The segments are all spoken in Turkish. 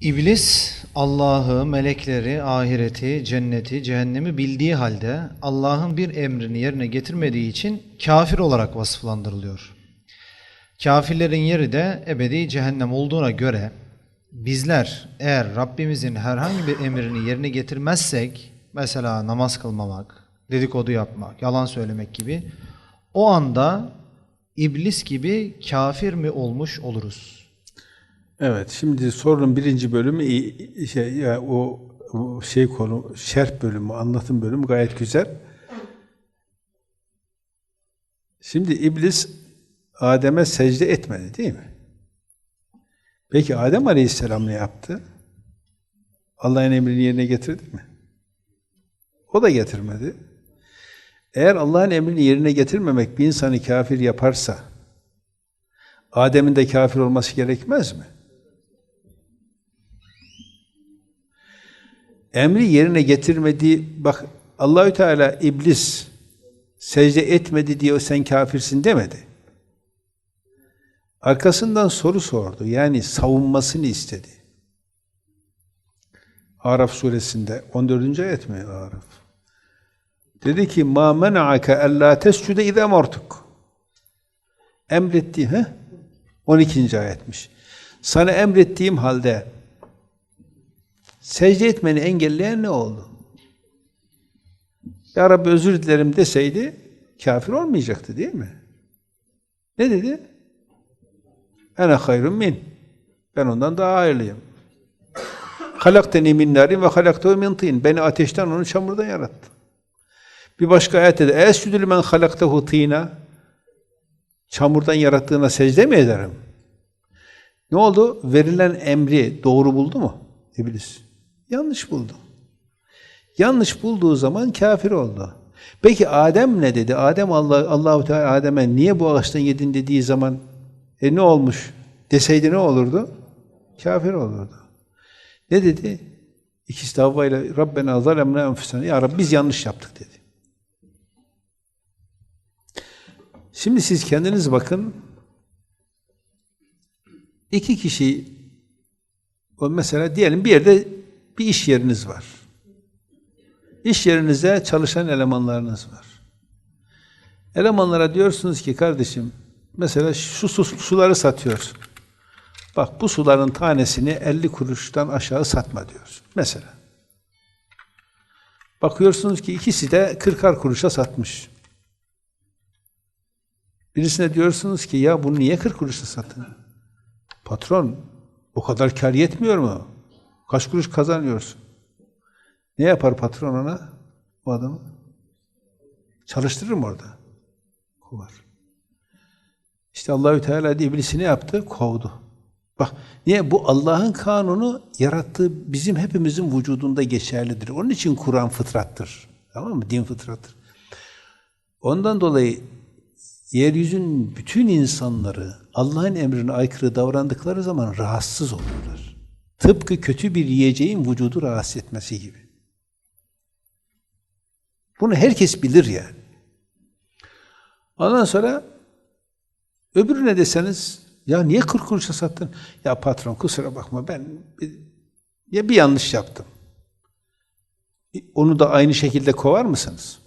İblis Allah'ı, melekleri, ahireti, cenneti, cehennemi bildiği halde Allah'ın bir emrini yerine getirmediği için kafir olarak vasıflandırılıyor. Kafirlerin yeri de ebedi cehennem olduğuna göre bizler eğer Rabbimizin herhangi bir emrini yerine getirmezsek mesela namaz kılmamak, dedikodu yapmak, yalan söylemek gibi o anda iblis gibi kafir mi olmuş oluruz? Evet, şimdi sorunun birinci bölümü şey ya o, o şey konu şerh bölümü, anlatım bölümü gayet güzel. Şimdi iblis Adem'e secde etmedi değil mi? Peki Adem Aleyhisselam ne yaptı? Allah'ın emrini yerine getirdi mi? O da getirmedi. Eğer Allah'ın emrini yerine getirmemek bir insanı kafir yaparsa Adem'in de kafir olması gerekmez mi? Emri yerine getirmediği bak Allahü Teala iblis secde etmedi diye sen kafirsin demedi. Arkasından soru sordu. Yani savunmasını istedi. Araf suresinde 14. ayet mi Araf? Dedi ki ma mena'ake alla tescude iza martuk. Emretti he? 12. ayetmiş. Sana emrettiğim halde secde etmeni engelleyen ne oldu? Ya Rabbi özür dilerim deseydi kafir olmayacaktı değil mi? Ne dedi? Ene hayrun min. Ben ondan daha hayırlıyım. Halakteni min narin ve halaktehu min tin. Beni ateşten onu çamurdan yarattı. Bir başka ayette de escudül men halaktehu tina. Çamurdan yarattığına secde mi ederim? Ne oldu? Verilen emri doğru buldu mu? İblis. Yanlış buldu. Yanlış bulduğu zaman kafir oldu. Peki Adem ne dedi? Adem Allah Allahu Teala Adem'e niye bu ağaçtan yedin dediği zaman e ne olmuş? Deseydi ne olurdu? Kafir olurdu. Ne dedi? İkisi de Havva ile Rabbena zalemna enfusena. Ya Rabbi biz yanlış yaptık dedi. Şimdi siz kendiniz bakın. İki kişi mesela diyelim bir yerde bir iş yeriniz var. İş yerinize çalışan elemanlarınız var. Elemanlara diyorsunuz ki kardeşim mesela şu su, suları satıyor. Bak bu suların tanesini 50 kuruştan aşağı satma diyor. Mesela. Bakıyorsunuz ki ikisi de 40'ar kuruşa satmış. Birisine diyorsunuz ki ya bunu niye 40 kuruşa sattın? Patron o kadar kar yetmiyor mu? Kaç kuruş kazanıyorsun? Ne yapar patron ona? O adamı? Çalıştırır mı orada? Kovar. İşte Allahü Teala de iblisi ne yaptı? Kovdu. Bak niye? Bu Allah'ın kanunu yarattığı bizim hepimizin vücudunda geçerlidir. Onun için Kur'an fıtrattır. Tamam mı? Din fıtrattır. Ondan dolayı yeryüzünün bütün insanları Allah'ın emrine aykırı davrandıkları zaman rahatsız olurlar. Tıpkı kötü bir yiyeceğin vücudu rahatsız etmesi gibi. Bunu herkes bilir yani. Ondan sonra öbürüne deseniz ya niye 40 kuruşa sattın? Ya patron kusura bakma ben ya bir yanlış yaptım. Onu da aynı şekilde kovar mısınız?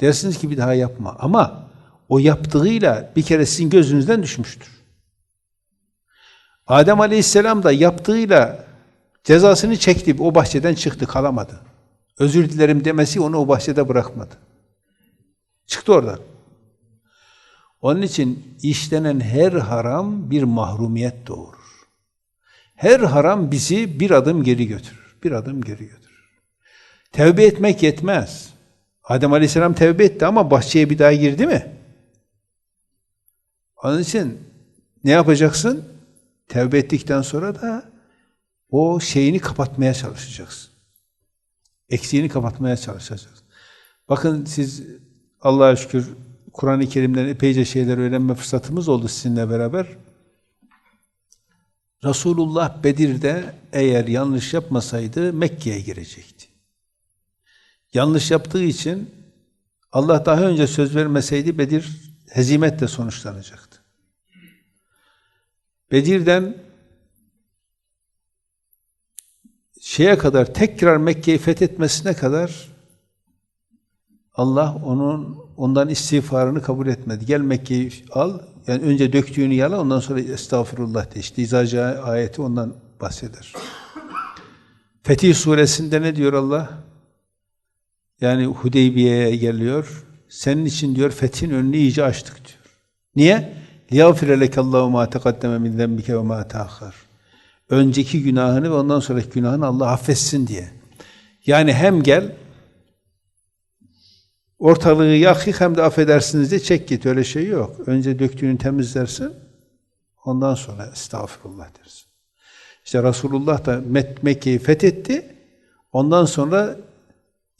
Dersiniz ki bir daha yapma. Ama o yaptığıyla bir kere sizin gözünüzden düşmüştür. Adem Aleyhisselam da yaptığıyla cezasını çekti. O bahçeden çıktı, kalamadı. Özür dilerim demesi onu o bahçede bırakmadı. Çıktı oradan. Onun için işlenen her haram bir mahrumiyet doğurur. Her haram bizi bir adım geri götürür. Bir adım geri götürür. Tevbe etmek yetmez. Adem Aleyhisselam tevbe etti ama bahçeye bir daha girdi mi? Onun için ne yapacaksın? Tevbe ettikten sonra da o şeyini kapatmaya çalışacaksın. Eksiğini kapatmaya çalışacaksın. Bakın siz Allah'a şükür Kur'an-ı Kerim'den epeyce şeyler öğrenme fırsatımız oldu sizinle beraber. Resulullah Bedir'de eğer yanlış yapmasaydı Mekke'ye girecekti. Yanlış yaptığı için Allah daha önce söz vermeseydi Bedir hezimetle sonuçlanacaktı. Bedir'den şeye kadar tekrar Mekke'yi fethetmesine kadar Allah onun ondan istiğfarını kabul etmedi. Gel Mekke'yi al. Yani önce döktüğünü yala ondan sonra estağfurullah de. İşte İzaca ayeti ondan bahseder. Fetih suresinde ne diyor Allah? Yani Hudeybiye'ye geliyor. Senin için diyor fethin önünü iyice açtık diyor. Niye? لِيَغْفِرَ لَكَ اللّٰهُ مَا تَقَدَّمَ مِنْ ذَنْبِكَ وَمَا تَأَخَّرَ Önceki günahını ve ondan sonraki günahını Allah affetsin diye. Yani hem gel ortalığı yak yık hem de affedersiniz diye çek git. Öyle şey yok. Önce döktüğünü temizlersin. Ondan sonra estağfurullah dersin. İşte Resulullah da Mek- Mekke'yi fethetti. Ondan sonra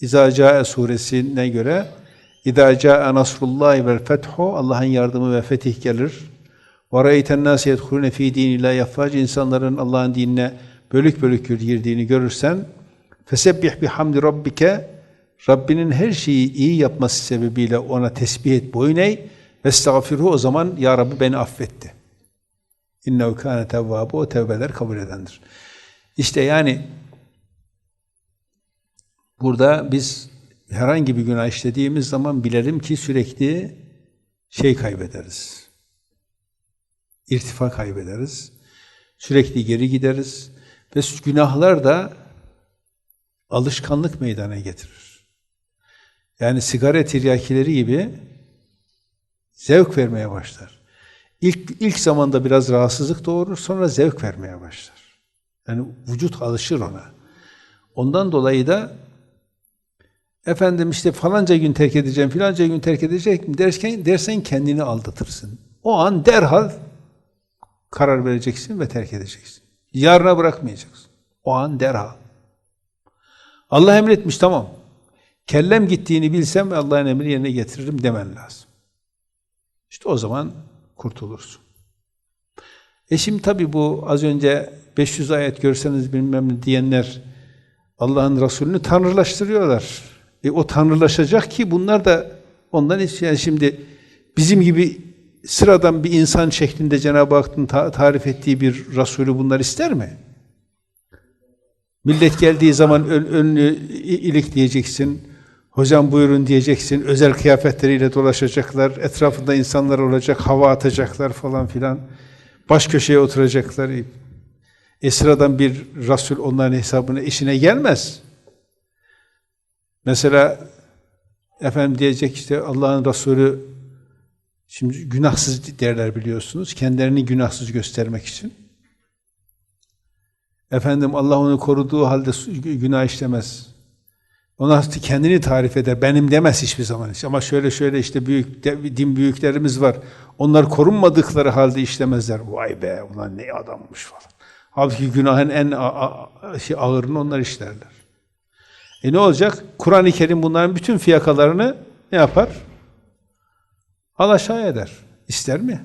İzâ Câe suresine göre İzâ câe nasrullâhi vel fethu Allah'ın yardımı ve fetih gelir. Ve râeyten nâse yedhulûne fî dînillâhi yafvâc insanların Allah'ın dinine bölük bölük girdiğini görürsen fesebbih bihamdi rabbike Rabbinin her şeyi iyi yapması sebebiyle ona tesbih et, boyun eğ ve estağfirhu o zaman Ya Rabbi beni affetti. İnnehu kâne tevvâbu o tevbeler kabul edendir. İşte yani burada biz herhangi bir günah işlediğimiz zaman bilelim ki sürekli şey kaybederiz. İrtifa kaybederiz. Sürekli geri gideriz. Ve günahlar da alışkanlık meydana getirir. Yani sigara tiryakileri gibi zevk vermeye başlar. İlk, ilk zamanda biraz rahatsızlık doğurur, sonra zevk vermeye başlar. Yani vücut alışır ona. Ondan dolayı da efendim işte falanca gün terk edeceğim, filanca gün terk edecek derken, dersen kendini aldatırsın. O an derhal karar vereceksin ve terk edeceksin. Yarına bırakmayacaksın. O an derhal. Allah emretmiş tamam. Kellem gittiğini bilsem Allah'ın emrini yerine getiririm demen lazım. İşte o zaman kurtulursun. E şimdi tabi bu az önce 500 ayet görseniz bilmem ne diyenler Allah'ın Resulünü tanrılaştırıyorlar. E o tanrılaşacak ki bunlar da ondan yani şimdi bizim gibi sıradan bir insan şeklinde Cenab-ı Hakk'ın ta- tarif ettiği bir Resulü bunlar ister mi? Millet geldiği zaman ön, önünü i- ilikleyeceksin. Hocam buyurun diyeceksin. Özel kıyafetleriyle dolaşacaklar. Etrafında insanlar olacak. Hava atacaklar falan filan. Baş köşeye oturacaklar. E sıradan bir Resul onların hesabına işine gelmez. Mesela efendim diyecek işte Allah'ın Resulü şimdi günahsız derler biliyorsunuz. Kendilerini günahsız göstermek için. Efendim Allah onu koruduğu halde günah işlemez. Ona kendini tarif eder. Benim demez hiçbir zaman. Ama şöyle şöyle işte büyük din büyüklerimiz var. Onlar korunmadıkları halde işlemezler. Vay be ulan ne adammış falan. Halbuki günahın en şey, ağırını onlar işlerler. E ne olacak? Kur'an-ı Kerim bunların bütün fiyakalarını ne yapar? Alaşağı eder. İster mi?